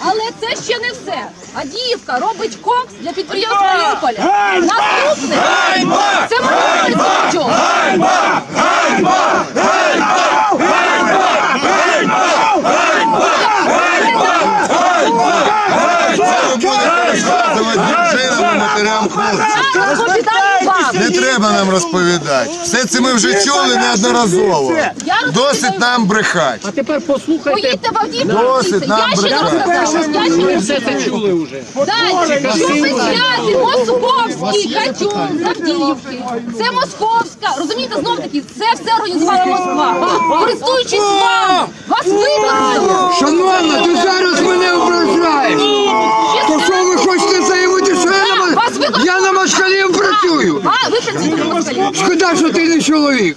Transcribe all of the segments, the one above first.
Але це ще не все. Адіївка робить кокс для підприємства Маріуполя. Наступне це Маріуполь. Вам. Не треба нам розповідати. Все це ми вже чули неодноразово. Досить нам брехати. А тепер послухайте. Поїдьте в Авдіївку. Досить нам Я ще не брехати. розказала. Я ще не Все це чули вже. Далі, що московський катюн з Авдіївки. Це московська. Розумієте, знов таки, це все організувала Москва. Користуючись вам, вас вибрали. Шановна, ти зараз мене ображаєш. Шкода, що ти не чоловік.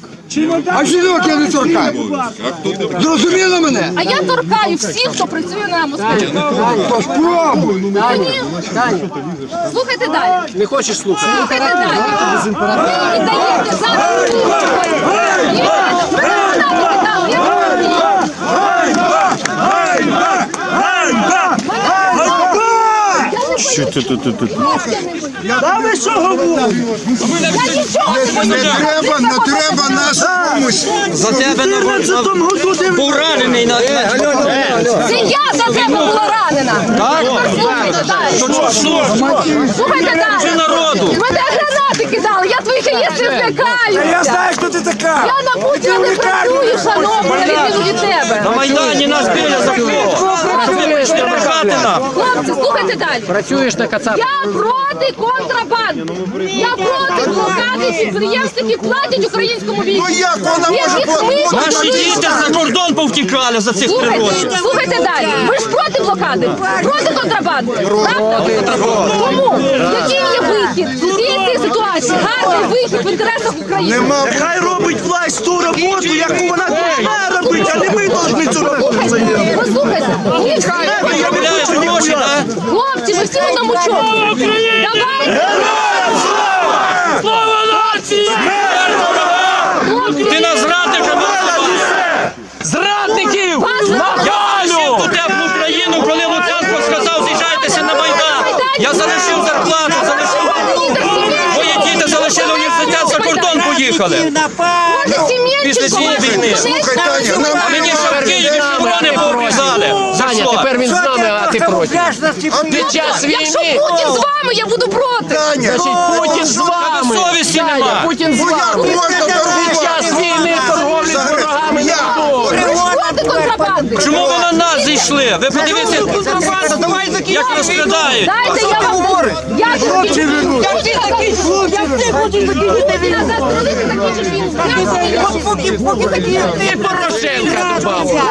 А жінок я не торкаю. Зрозуміло мене? А я торкаю всіх, хто працює на москалі. То спробуй. Слухайте далі. Не хочеш слухати? Слухайте далі. Ви мені даєте зараз. Що ти тут тут? Та ви що говорите? Не треба, не треба нашу помощь. За тебе де був ранений на Це я за тебе була ранена. Так? Слухайте далі. Слухайте далі. Народу? Мене гранати кидали, я твоїх яєць не Я знаю, хто ти така. Я на Путіна не працюю, шановний, на відміну від тебе. На Майдані нас били за кого? На. Хлопці, слухайте далі. Працюєш на кацапі. Я проти контрабанди. Я проти підприємств, які платять українському війську. Ну як вона може ми- Наші діти за кордон повтікали за цих три роки. Слухайте, далі. Ви ж проти блокади, проти контрабанди. Правда? Тому який є вихід з цієї ситуації? Гарний вихід в інтересах України. Нема Хай робить власть ту роботу, яку вона повинна робити, а не ми повинні цю роботу. Послухайте, ми всі, гроші, так? хлопці, ми всі в одному чому. Давайте. Слава нації! Ти нас зрадив, що Зрадників! Я лишив ту теплу Україну, коли Луценко сказав, з'їжджайтеся на Майдан. Я залишив зарплату, залишив. Мої діти залишили університет, за кордон поїхали. Після цієї війни. Мені ще в Києві шеврони пообрізали. За що? тепер він з нами, проти. Під час Якщо. Путін з вами, я буду проти. Значить, Путін з вами. совісті нема. Путін з ну вами. Під час війни торговлі з ворогами не Як? контрабанди. Чому ви на нас зійшли? Ви подивіться, як розкрадають. Дайте я вам говорю. Як ти такий хлопці? Як ти хочеш закінчити війну? Поки, такі. І Порошенка добавив.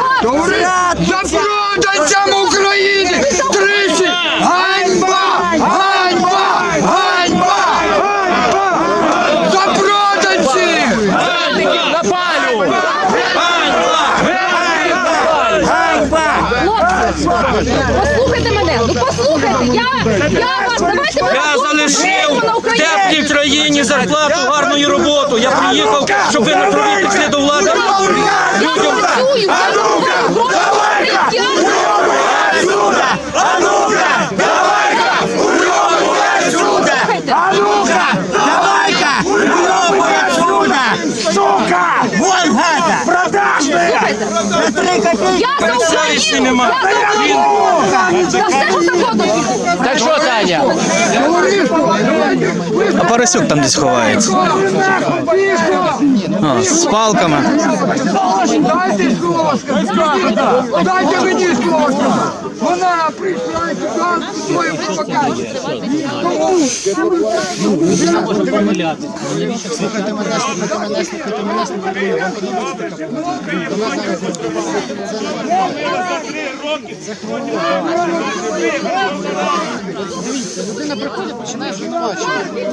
Запроданцям України! Тричі! Ганьба! Ганьба! Ганьба! Запроданці! Напалював. Хлопці, послухайте мене. Ну послухайте. Я, я вас, давайте ми Я залишив на в теплій країні зарплату, гарну роботу. Я приїхав, щоб ви на крові прийшли до влади. Я працюю, я гроші. Я Слухайте, Давай-ка! Сука! Сука! Вон гада! Продажная! слухайте. Я за Україну. Я за все, що завгодно. Так що, Таня? А Парасюк там десь ховається. О, з палками. Дайте слово сказати. Дайте мені. Вона прийшла сюди з Людина приходить, починає звинувачувати.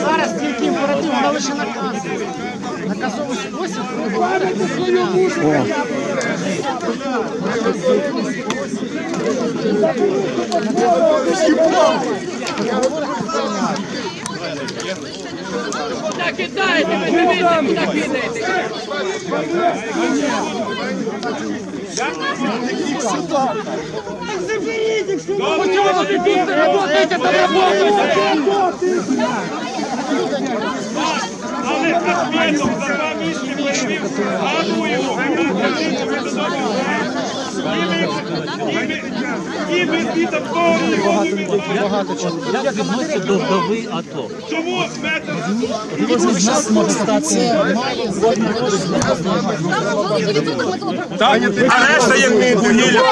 Зараз тільки імператив, вона лише наказує. Наказовий спосіб говорить. Куди кидаєте? Ви дивіться. Почему вы тут работаете, там работаете? Але ответом за два місяці перевів гаду його. Його не Як відноситься до вдови АТО? Чому метр Великий відсоток металобрухту. А решта як вугілля.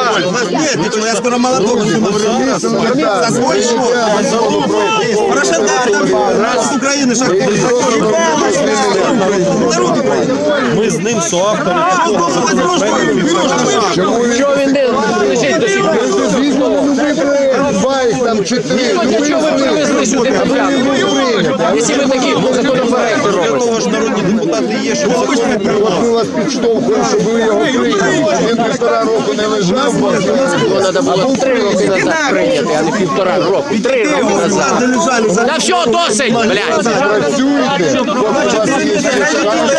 Я скоро молоток Порошенко там з України шахтарі. Ми з ним соавтори. Що він не лежить до сих пір? Звісно, ну їх там. Ну, Для чого ви привезли сюди подряд? Якщо ви такі законопроекти робите? Того ж народні депутати є, що От ми вас підштовхуємо, щоб ви його прийняли. Він півтора року не лежав, Його треба було три роки назад прийняти, а не півтора року. Три роки назад. Та все, досить, блядь. працюєте, поки у вас є ще шанс.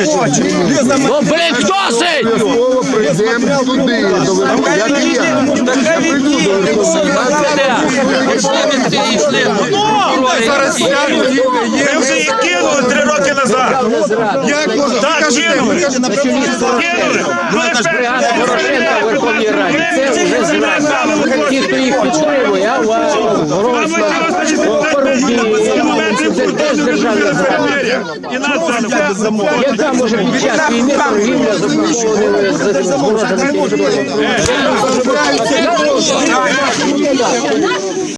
Ну, блядь, досить! Обов'язково прийдемо туди, до Верховної, я. Я прийду до Верховної Ми вже їх кинули три роки назад. Як можна? Так, кинули. Кинули. Ну, Це ж бригада Порошенка в Верховній Раді. Це вже знак. Ті, хто їх підтримує, а вас, Гройсман, Парубій, зрада. І нас заново. Яка може під час війни торгівля з окупованими з з територіями?